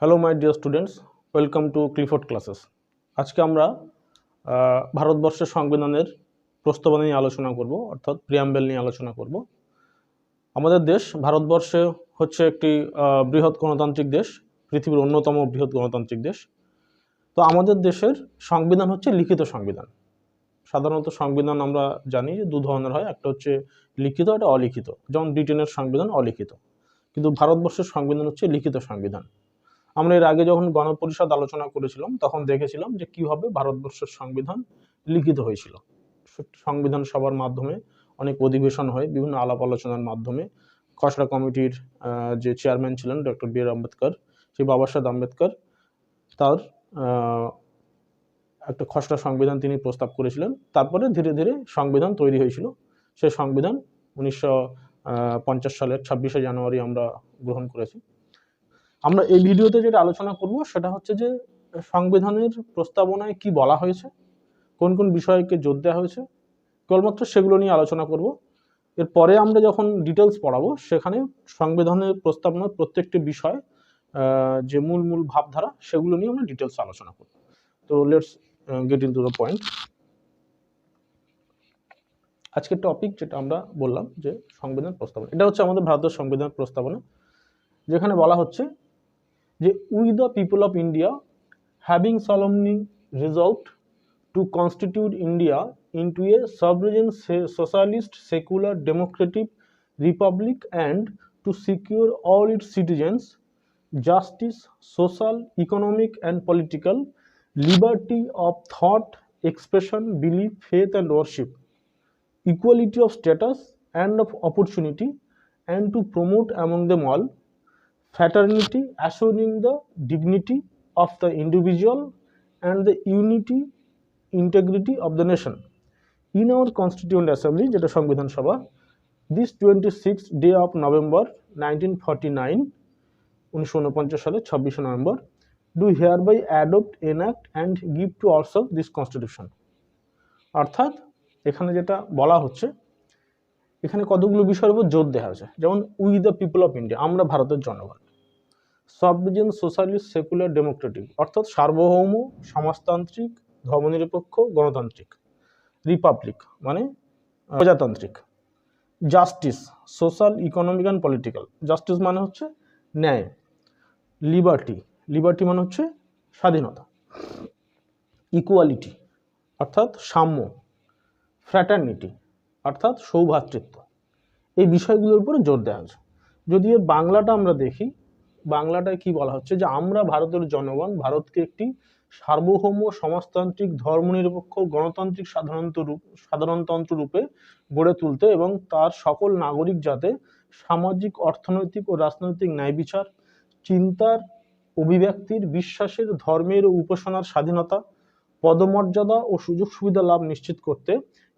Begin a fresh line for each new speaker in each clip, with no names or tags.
hello my dear students welcome to Clifford classes আজকে আমরা ভারতবর্ষের সংবিধানের প্রস্তাবনা নিয়ে আলোচনা করব অর্থাৎ প্রিয়াম্বেল নিয়ে আলোচনা করব আমাদের দেশ ভারতবর্ষে হচ্ছে একটি বৃহৎ গণতান্ত্রিক দেশ পৃথিবীর অন্যতম বৃহৎ গণতান্ত্রিক দেশ তো আমাদের দেশের সংবিধান হচ্ছে লিখিত সংবিধান সাধারণত সংবিধান আমরা জানি যে দু ধরনের হয় একটা হচ্ছে লিখিত একটা অলিখিত যেমন ব্রিটেনের সংবিধান অলিখিত কিন্তু ভারতবর্ষের সংবিধান হচ্ছে লিখিত সংবিধান আমরা এর আগে যখন গণপরিষদ আলোচনা করেছিলাম তখন দেখেছিলাম যে কিভাবে ভারতবর্ষের সংবিধান লিখিত হয়েছিল সংবিধান সভার মাধ্যমে অনেক অধিবেশন হয় বিভিন্ন আলাপ আলোচনার মাধ্যমে খসড়া কমিটির যে চেয়ারম্যান ছিলেন ডক্টর বি আর আম্বেদকর সেই বাবা সাহেব আম্বেদকর তার একটা খসড়া সংবিধান তিনি প্রস্তাব করেছিলেন তারপরে ধীরে ধীরে সংবিধান তৈরি হয়েছিল সেই সংবিধান উনিশশো পঞ্চাশ সালের ছাব্বিশে জানুয়ারি আমরা গ্রহণ করেছি আমরা এই ভিডিওতে যেটা আলোচনা করব সেটা হচ্ছে যে সংবিধানের প্রস্তাবনায় কি বলা হয়েছে কোন কোন বিষয়কে জোর দেওয়া হয়েছে কেবলমাত্র সেগুলো নিয়ে আলোচনা করব এরপরে আমরা যখন ডিটেলস পড়াবো সেখানে সংবিধানের প্রস্তাবনার প্রত্যেকটি বিষয় যে মূল মূল ভাবধারা সেগুলো নিয়ে আমরা ডিটেলস আলোচনা করব তো let's get into the point আজকের টপিক যেটা আমরা বললাম যে সংবিধান প্রস্তাবনা এটা হচ্ছে আমাদের ভারতের সংবিধান প্রস্তাবনা যেখানে বলা হচ্ছে we the people of India, having solemnly resolved to constitute India into a sovereign socialist secular democratic republic and to secure all its citizens justice, social, economic and political liberty of thought, expression, belief, faith and worship, equality of status and of opportunity, and to promote among them all fraternity assuring the dignity of the individual and the unity integrity of the nation in our constituent assembly যেটা সংবিধান সভা this 26th day of november 1949 1949 সালে 26 November do hereby adopt enact and give to ourselves this constitution অর্থাৎ এখানে যেটা বলা হচ্ছে এখানে কতগুলো বিষয়ের উপর জোর দেওয়া হয়েছে যেমন we the people of India আমরা ভারতের জনগণ সাবরিজন সোশ্যালিস্ট সেকুলার ডেমোক্রেটিক অর্থাৎ সার্বভৌম সমাজতান্ত্রিক ধর্মনিরপেক্ষ গণতান্ত্রিক রিপাবলিক মানে প্রজাতান্ত্রিক justice social economic and political justice মানে হচ্ছে ন্যায় লিবার্টি লিবার্টি মানে হচ্ছে স্বাধীনতা ইকুয়ালিটি অর্থাৎ সাম্য ফ্র্যাটার্নিটি অর্থাৎ সৌভ্রাতৃত্ব এই বিষয়গুলোর উপরে জোর দেওয়া হয়েছে যদি বাংলাটা আমরা দেখি বাংলাটায় কি বলা হচ্ছে যে আমরা ভারতের জনগণ ভারতকে একটি সার্বভৌম সমাজতান্ত্রিক ধর্মনিরপেক্ষ গণতান্ত্রিক সাধারণত রূপ সাধারণতন্ত্র রূপে গড়ে তুলতে এবং তার সকল নাগরিক যাতে সামাজিক অর্থনৈতিক ও রাজনৈতিক ন্যায় বিচার চিন্তার অভিব্যক্তির বিশ্বাসের ধর্মের ও উপাসনার স্বাধীনতা পদমর্যাদা ও সুযোগ সুবিধা লাভ নিশ্চিত করতে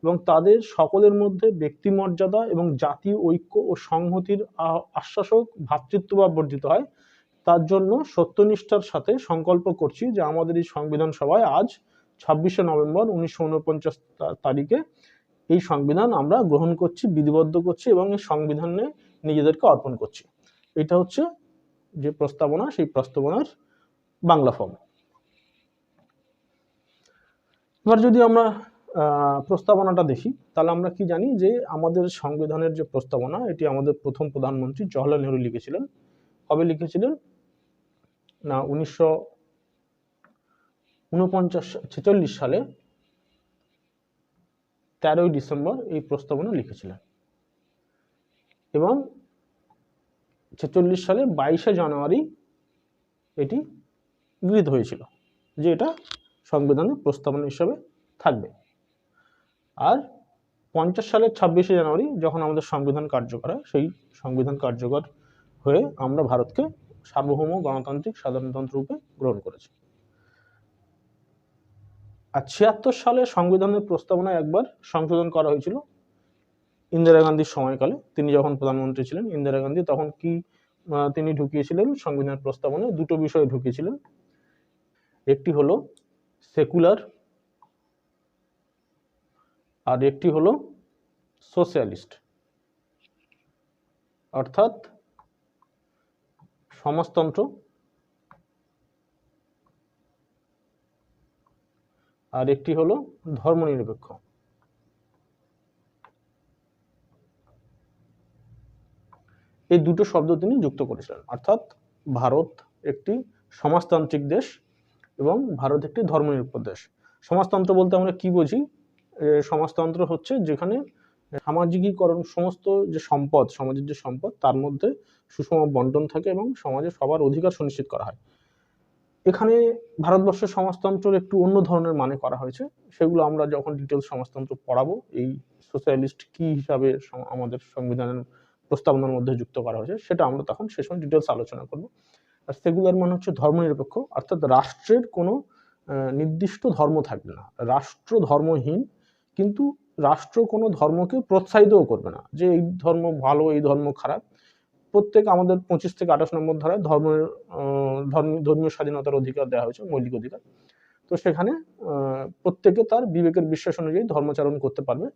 এবং তাদের সকলের মধ্যে ব্যক্তিমর্যাদা এবং জাতীয় ঐক্য ও সংহতির আশ্বাসক ভ্রাতৃত্বভাব বর্ধিত হয় তার জন্য সত্যনিষ্ঠার সাথে সংকল্প করছি যে আমাদের এই সংবিধান সভায় আজ ছাব্বিশে নভেম্বর উনিশশো উনপঞ্চাশ তারিখে এই সংবিধান আমরা গ্রহণ করছি বিধিবদ্ধ করছি এবং এই সংবিধানে নিজেদেরকে অর্পণ করছি এটা হচ্ছে যে প্রস্তাবনা সেই প্রস্তাবনার বাংলা ফর্ম এবার যদি আমরা প্রস্তাবনাটা দেখি তাহলে আমরা কি জানি যে আমাদের সংবিধানের যে প্রস্তাবনা এটি আমাদের প্রথম প্রধানমন্ত্রী জওহরলাল নেহরু লিখেছিলেন কবে লিখেছিলেন না উনিশশো উনপঞ্চাশ ছেচল্লিশ সালে তেরোই ডিসেম্বর এই প্রস্তাবনা লিখেছিলেন এবং ছেচল্লিশ সালে বাইশে জানুয়ারি এটি গৃহীত হয়েছিল যে এটা সংবিধানের প্রস্তাবনা হিসাবে থাকবে আর পঞ্চাশ সালের ছাব্বিশে জানুয়ারি যখন আমাদের সংবিধান কার্যকর হয় সেই সংবিধান কার্যকর হয়ে আমরা ভারতকে সার্বভৌম গণতান্ত্রিক সাধারণতন্ত্র রূপে গ্রহণ করেছি আর ছিয়াত্তর সালে সংবিধানের প্রস্তাবনা একবার সংশোধন করা হয়েছিল ইন্দিরা গান্ধীর সময়কালে তিনি যখন প্রধানমন্ত্রী ছিলেন ইন্দিরা গান্ধী তখন কি তিনি ঢুকিয়েছিলেন সংবিধানের প্রস্তাবনায় দুটো বিষয় ঢুকিয়েছিলেন একটি হলো সেকুলার আর একটি হলো সোশ্যালিস্ট অর্থাৎ সমাজতন্ত্র আর একটি হলো ধর্মনিরপেক্ষ এই দুটো শব্দ তিনি যুক্ত করেছিলেন অর্থাৎ ভারত একটি সমাজতান্ত্রিক দেশ এবং ভারত একটি ধর্মনিরপেক্ষ দেশ সমাজতন্ত্র বলতে আমরা কি বুঝি সমাজতন্ত্র হচ্ছে যেখানে সামাজিকীকরণ সমস্ত যে সম্পদ সমাজের যে সম্পদ তার মধ্যে সুষম বন্টন থাকে এবং সমাজে সবার অধিকার সুনিশ্চিত করা হয় এখানে ভারতবর্ষের সমাজতন্ত্রের একটু অন্য ধরনের মানে করা হয়েছে সেগুলো আমরা যখন ডিটেলস সমাজতন্ত্র পড়াবো এই সোশ্যালিস্ট কি হিসাবে আমাদের সংবিধানের প্রস্তাবনার মধ্যে যুক্ত করা হয়েছে সেটা আমরা তখন সে সময় ডিটেলস আলোচনা করব আর সেগুলার মানে হচ্ছে ধর্মনিরপেক্ষ অর্থাৎ রাষ্ট্রের কোনো নির্দিষ্ট ধর্ম থাকবে না রাষ্ট্র ধর্মহীন কিন্তু রাষ্ট্র কোনো ধর্মকে প্রোৎসাহিতও করবে না যে এই ধর্ম ভালো এই ধর্ম খারাপ প্রত্যেক আমাদের পঁচিশ থেকে আঠাশ নম্বর ধারায় ধর্মের ধর্ম ধর্মীয় স্বাধীনতার অধিকার দেওয়া হয়েছে মৌলিক অধিকার তো সেখানে প্রত্যেকে তার বিবেকের বিশ্বাস অনুযায়ী ধর্মচারণ করতে পারবে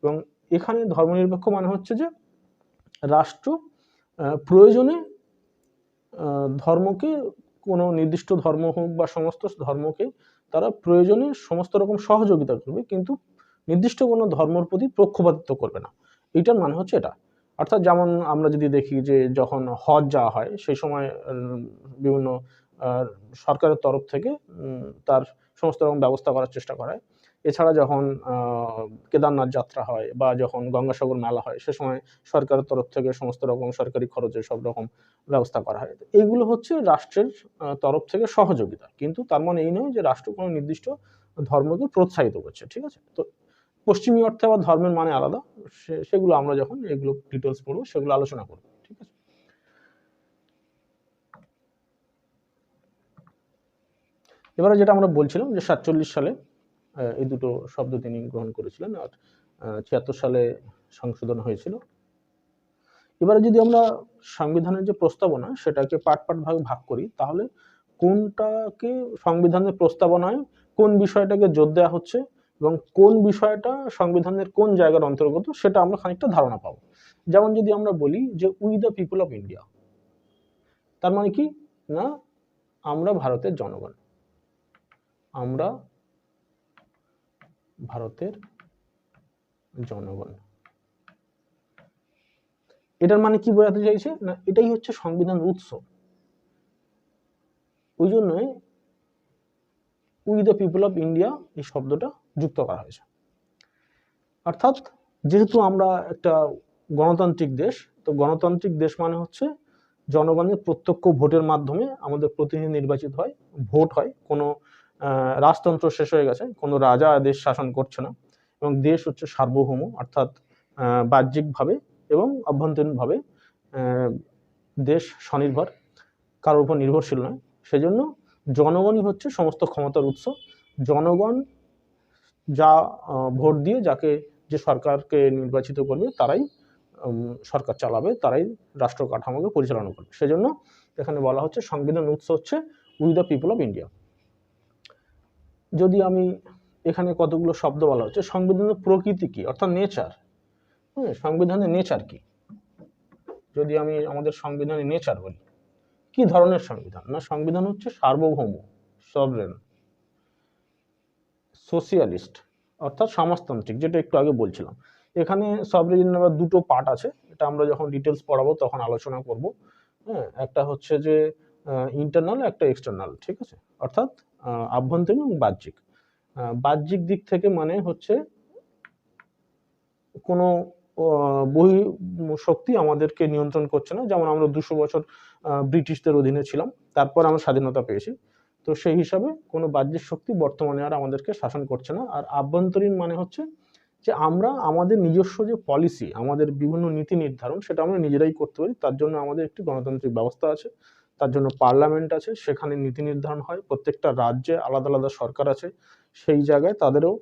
এবং এখানে ধর্মনিরপেক্ষ মানে হচ্ছে যে রাষ্ট্র প্রয়োজনে ধর্মকে কোনো নির্দিষ্ট ধর্ম হোক বা সমস্ত ধর্মকে তারা প্রয়োজনে সমস্ত রকম সহযোগিতা করবে কিন্তু নির্দিষ্ট কোনো ধর্মর প্রতি পক্ষপাতিত্ব করবে না এটার মানে হচ্ছে এটা অর্থাৎ যেমন আমরা যদি দেখি যে যখন হজ যাওয়া হয় সেই সময় বিভিন্ন সরকারের তরফ থেকে তার সমস্ত রকম ব্যবস্থা করার চেষ্টা করায় এছাড়া যখন কেদারনাথ যাত্রা হয় বা যখন গঙ্গাসাগর মেলা হয় সে সময় সরকারের তরফ থেকে সমস্ত রকম সরকারি খরচে সব রকম ব্যবস্থা করা হয় এইগুলো হচ্ছে রাষ্ট্রের তরফ থেকে সহযোগিতা কিন্তু তার মানে এই নয় যে রাষ্ট্র কোনো নির্দিষ্ট ধর্মকে প্রোৎসাহিত করছে ঠিক আছে তো পশ্চিমী অর্থে বা ধর্মের মানে আলাদা সেগুলো আমরা যখন এগুলো ডিটেলস পড়বো সেগুলো আলোচনা করবো ঠিক আছে এবারে যেটা আমরা বলছিলাম যে সাতচল্লিশ সালে এই দুটো শব্দ তিনি গ্রহণ করেছিলেন আর ছিয়াত্তর সালে সংশোধন হয়েছিল এবারে যদি আমরা সংবিধানের যে প্রস্তাবনা সেটাকে পার্ট পার্ট ভাগে ভাগ করি তাহলে কোনটাকে সংবিধানের প্রস্তাবনায় কোন বিষয়টাকে জোর দেওয়া হচ্ছে এবং কোন বিষয়টা সংবিধানের কোন জায়গার অন্তর্গত সেটা আমরা খানিকটা ধারণা পাবো যেমন যদি আমরা বলি যে we the people of India তার মানে কি না আমরা ভারতের জনগণ আমরা ভারতের জনগণ এটার মানে কি বোঝাতে চাইছে না এটাই হচ্ছে সংবিধান উৎস ওই জন্যই we the people of India এই শব্দটা যুক্ত করা হয়েছে অর্থাৎ যেহেতু আমরা একটা গণতান্ত্রিক দেশ তো গণতান্ত্রিক দেশ মানে হচ্ছে জনগণের প্রত্যক্ষ ভোটের মাধ্যমে আমাদের প্রতিনিধি নির্বাচিত হয় ভোট হয় কোনো রাজতন্ত্র শেষ হয়ে গেছে কোনো রাজা দেশ শাসন করছে না এবং দেশ হচ্ছে সার্বভৌম অর্থাৎ বাহ্যিকভাবে এবং আভ্যন্তরীণভাবে দেশ স্বনির্ভর কারোর উপর নির্ভরশীল নয় সেজন্য জনগণই হচ্ছে সমস্ত ক্ষমতার উৎস জনগণ যা ভোট দিয়ে যাকে যে সরকারকে নির্বাচিত করবে তারাই সরকার চালাবে তারাই রাষ্ট্র কাঠামোকে পরিচালনা করবে সেজন্য এখানে বলা হচ্ছে সংবিধান উৎস হচ্ছে we the people of India যদি আমি এখানে কতগুলো শব্দ বলা হচ্ছে সংবিধানের প্রকৃতি কি অর্থাৎ নেচার হ্যাঁ সংবিধানের নেচার কি যদি আমি আমাদের সংবিধানের নেচার বলি কি ধরনের সংবিধান না সংবিধান হচ্ছে সার্বভৌম সবরেন সোশিয়ালিস্ট অর্থাৎ সমাজতান্ত্রিক যেটা একটু আগে বলছিলাম এখানে সব রিজনের আবার দুটো পার্ট আছে এটা আমরা যখন ডিটেলস পড়াবো তখন আলোচনা করব হ্যাঁ একটা হচ্ছে যে ইন্টারনাল একটা এক্সটার্নাল ঠিক আছে অর্থাৎ আভ্যন্তরীণ এবং বাহ্যিক বাহ্যিক দিক থেকে মানে হচ্ছে কোনো বহি শক্তি আমাদেরকে নিয়ন্ত্রণ করছে না যেমন আমরা দুশো বছর ব্রিটিশদের অধীনে ছিলাম তারপর আমরা স্বাধীনতা পেয়েছি তো সেই হিসাবে কোনো বাহ্যিক শক্তি বর্তমানে আর আমাদেরকে শাসন করছে না আর আভ্যন্তরীণ মানে হচ্ছে যে আমরা আমাদের নিজস্ব যে পলিসি আমাদের বিভিন্ন নীতি নির্ধারণ সেটা আমরা নিজেরাই করতে পারি তার জন্য আমাদের একটি গণতান্ত্রিক ব্যবস্থা আছে তার জন্য পার্লামেন্ট আছে সেখানে নীতি নির্ধারণ হয় প্রত্যেকটা রাজ্যে আলাদা আলাদা সরকার আছে সেই জায়গায় তাদেরও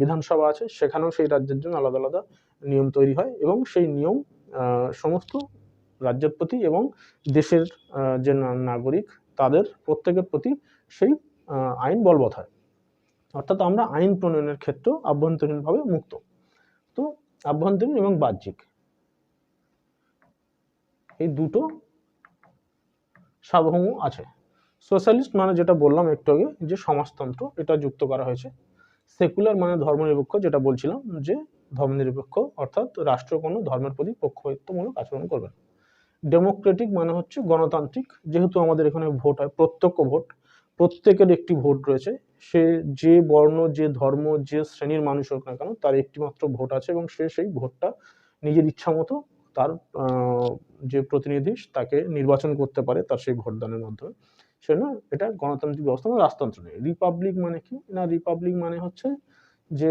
বিধানসভা আছে সেখানেও সেই রাজ্যের জন্য আলাদা আলাদা নিয়ম তৈরি হয় এবং সেই নিয়ম সমস্ত রাজ্যের প্রতি এবং দেশের যে নাগরিক তাদের প্রত্যেকের প্রতি সেই আইন বলবৎ হয় অর্থাৎ আমরা আইন প্রণয়নের ক্ষেত্রে আভ্যন্তরীণভাবে মুক্ত তো আভ্যন্তরীণ এবং বাহ্যিক এই দুটো সার্বভৌম আছে সোশ্যালিস্ট মানে যেটা বললাম একটু আগে যে সমাজতন্ত্র এটা যুক্ত করা হয়েছে সেকুলার মানে ধর্মনিরপেক্ষ যেটা বলছিলাম যে ধর্মনিরপেক্ষ অর্থাৎ রাষ্ট্র কোনো ধর্মের প্রতি পক্ষপাতিত্বমূলক আচরণ করবে না ডেমোক্রেটিক মানে হচ্ছে গণতান্ত্রিক যেহেতু আমাদের এখানে ভোট হয় প্রত্যক্ষ ভোট প্রত্যেকের একটি ভোট রয়েছে সে যে বর্ণ যে ধর্ম যে শ্রেণীর মানুষ হোক না কেন তার একটি মাত্র ভোট আছে এবং সে সেই ভোটটা নিজের ইচ্ছা মতো তার যে প্রতিনিধি তাকে নির্বাচন করতে পারে তার সেই ভোটদানের মাধ্যমে সে না এটা গণতান্ত্রিক ব্যবস্থা মানে রাজতন্ত্র নেই রিপাবলিক মানে কি না রিপাবলিক মানে হচ্ছে যে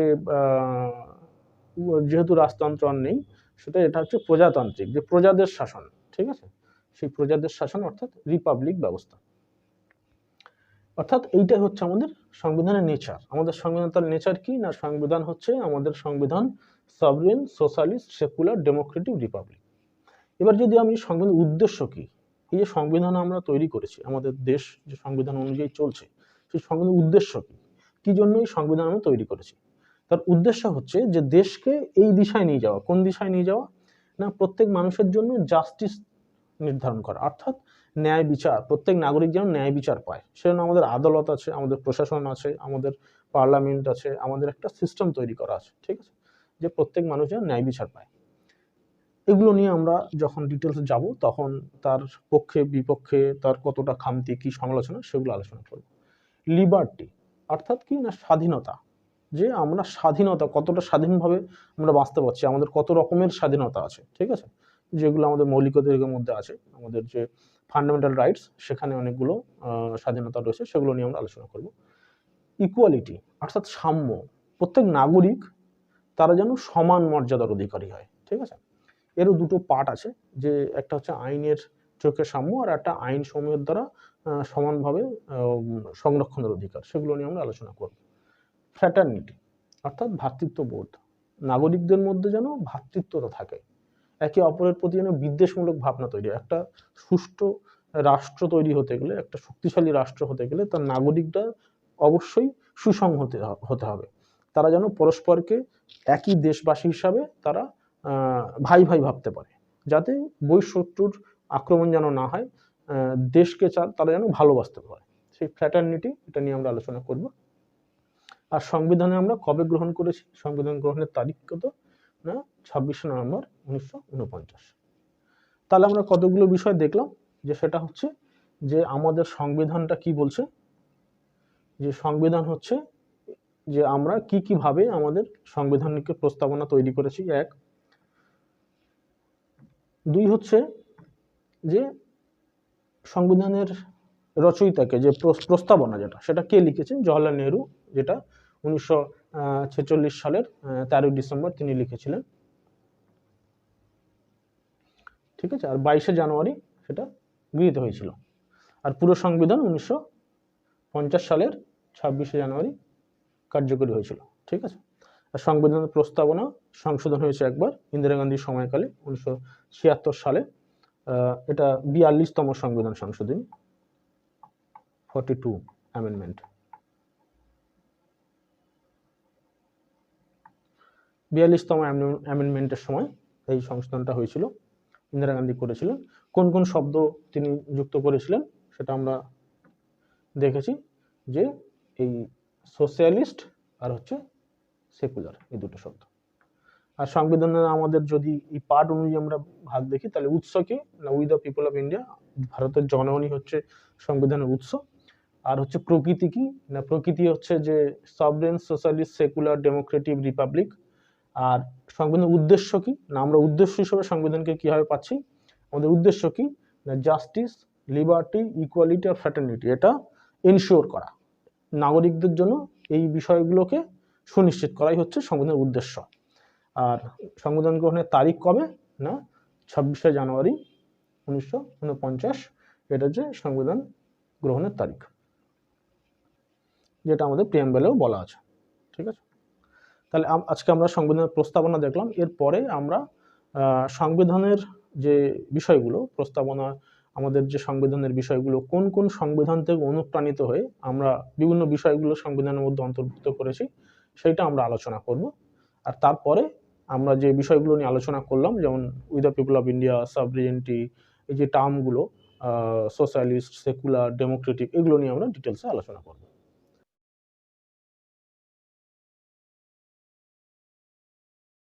যেহেতু রাজতন্ত্র আর নেই সেটা এটা হচ্ছে প্রজাতান্ত্রিক যে প্রজাদের শাসন ঠিক আছে সেই প্রজাদের শাসন অর্থাৎ রিপাবলিক ব্যবস্থা অর্থাৎ এইটাই হচ্ছে আমাদের সংবিধানের নেচার আমাদের সংবিধান তার নেচার কি না সংবিধান হচ্ছে আমাদের সংবিধান sovereign socialist secular democratic republic এবার যদি আমি সংবিধান উদ্দেশ্য কি এই যে সংবিধান আমরা তৈরি করেছি আমাদের দেশ যে সংবিধান অনুযায়ী চলছে সেই সংবিধান উদ্দেশ্য কি কি জন্য এই সংবিধান আমরা তৈরি করেছি তার উদ্দেশ্য হচ্ছে যে দেশকে এই দিশায় নিয়ে যাওয়া কোন দিশায় নিয়ে যাওয়া না প্রত্যেক মানুষের জন্য জাস্টিস নির্ধারণ করা অর্থাৎ ন্যায় বিচার প্রত্যেক নাগরিক যেন ন্যায় বিচার পায় সেজন্য আমাদের আদালত আছে আমাদের প্রশাসন আছে আমাদের পার্লামেন্ট আছে আমাদের একটা সিস্টেম তৈরি করা আছে ঠিক আছে যে প্রত্যেক মানুষ যেন ন্যায় বিচার পায় এগুলো নিয়ে আমরা যখন ডিটেলস যাব তখন তার পক্ষে বিপক্ষে তার কতটা খামতি কি সমালোচনা সেগুলো আলোচনা করব লিবার্টি অর্থাৎ কি না স্বাধীনতা যে আমরা স্বাধীনতা কতটা স্বাধীনভাবে আমরা বাঁচতে পারছি আমাদের কত রকমের স্বাধীনতা আছে ঠিক আছে যেগুলো আমাদের মৌলিকতার মধ্যে আছে আমাদের যে ফান্ডামেন্টাল রাইটস সেখানে অনেকগুলো স্বাধীনতা রয়েছে সেগুলো নিয়ে আমরা আলোচনা করব ইকুয়ালিটি অর্থাৎ সাম্য প্রত্যেক নাগরিক তারা যেন সমান মর্যাদার অধিকারী হয় ঠিক আছে এরও দুটো পার্ট আছে যে একটা হচ্ছে আইনের চোখে সাম্য আর একটা আইন সমূহের দ্বারা সমানভাবে সংরক্ষণের অধিকার সেগুলো নিয়ে আমরা আলোচনা করব ফ্যাটার্নিটি অর্থাৎ ভ্রাতৃত্ববোধ নাগরিকদের মধ্যে যেন ভ্রাতৃত্বতা থাকে একে অপরের প্রতি যেন বিদ্বেষমূলক ভাবনা তৈরি একটা সুষ্ঠু রাষ্ট্র তৈরি হতে গেলে একটা শক্তিশালী রাষ্ট্র হতে গেলে তার নাগরিকরা অবশ্যই সুসংহত হতে হবে তারা যেন পরস্পরকে একই দেশবাসী হিসাবে তারা ভাই ভাই ভাবতে পারে যাতে বৈশত্রুর আক্রমণ যেন না হয় দেশকে তারা যেন ভালোবাসতে পারে সেই ফ্যাটার্নিটি এটা নিয়ে আমরা আলোচনা করব আর সংবিধানে আমরা কবে গ্রহণ করেছি সংবিধান গ্রহণের তারিখ কত না ছাব্বিশে নভেম্বর উনিশশো তাহলে আমরা কতগুলো বিষয় দেখলাম যে সেটা হচ্ছে যে আমাদের সংবিধানটা কি বলছে যে সংবিধান হচ্ছে যে আমরা কি কিভাবে আমাদের সংবিধানকে প্রস্তাবনা তৈরি করেছি এক দুই হচ্ছে যে সংবিধানের রচয়িতাকে যে প্রস্তাবনা যেটা সেটা কে লিখেছেন জওয়াহরলাল নেহরু যেটা উনিশশো সালের তেরোই ডিসেম্বর তিনি লিখেছিলেন ঠিক আছে আর বাইশে জানুয়ারি সেটা গৃহীত হয়েছিল আর পুরো সংবিধান উনিশশো সালের ছাব্বিশে জানুয়ারি কার্যকরী হয়েছিল ঠিক আছে আর সংবিধানের প্রস্তাবনা সংশোধন হয়েছে একবার ইন্দিরা গান্ধীর সময়কালে উনিশশো সালে এটা বিয়াল্লিশতম সংবিধান সংশোধনী ফর্টি টু অ্যামেন্ডমেন্ট বিয়াল্লিশতম অ্যামেন্ডমেন্টের সময় এই সংশোধনটা হয়েছিল ইন্দিরা গান্ধী করেছিলেন কোন কোন শব্দ তিনি যুক্ত করেছিলেন সেটা আমরা দেখেছি যে এই সোশ্যালিস্ট আর হচ্ছে সেকুলার এই দুটো শব্দ আর সংবিধানে আমাদের যদি এই পার্ট অনুযায়ী আমরা ভাগ দেখি তাহলে উৎস কি না we the people of India ভারতের জনগণই হচ্ছে সংবিধানের উৎস আর হচ্ছে প্রকৃতি কি না প্রকৃতি হচ্ছে যে sovereign socialist secular democratic republic আর সংবিধানের উদ্দেশ্য কি না আমরা উদ্দেশ্য হিসেবে সংবিধানকে কীভাবে পাচ্ছি আমাদের উদ্দেশ্য কি না জাস্টিস লিবার্টি ইকুয়ালিটি আর ফ্যাটার্নিটি এটা এনশিওর করা নাগরিকদের জন্য এই বিষয়গুলোকে সুনিশ্চিত করাই হচ্ছে সংবিধানের উদ্দেশ্য আর সংবিধান গ্রহণের তারিখ কবে না ছাব্বিশে জানুয়ারি উনিশশো এটা হচ্ছে সংবিধান গ্রহণের তারিখ যেটা আমাদের প্রিয়াম্বেলেও বলা আছে ঠিক আছে তাহলে আজকে আমরা সংবিধানের প্রস্তাবনা দেখলাম এরপরে আমরা সংবিধানের যে বিষয়গুলো প্রস্তাবনা আমাদের যে সংবিধানের বিষয়গুলো কোন কোন সংবিধান থেকে অনুপ্রাণিত হয়ে আমরা বিভিন্ন বিষয়গুলো সংবিধানের মধ্যে অন্তর্ভুক্ত করেছি সেইটা আমরা আলোচনা করব আর তারপরে আমরা যে বিষয়গুলো নিয়ে আলোচনা করলাম যেমন we the people of India sovereignty এই যে টার্মগুলো সোশ্যালিস্ট সেকুলার ডেমোক্রেটিক এগুলো নিয়ে আমরা ডিটেলসে আলোচনা করব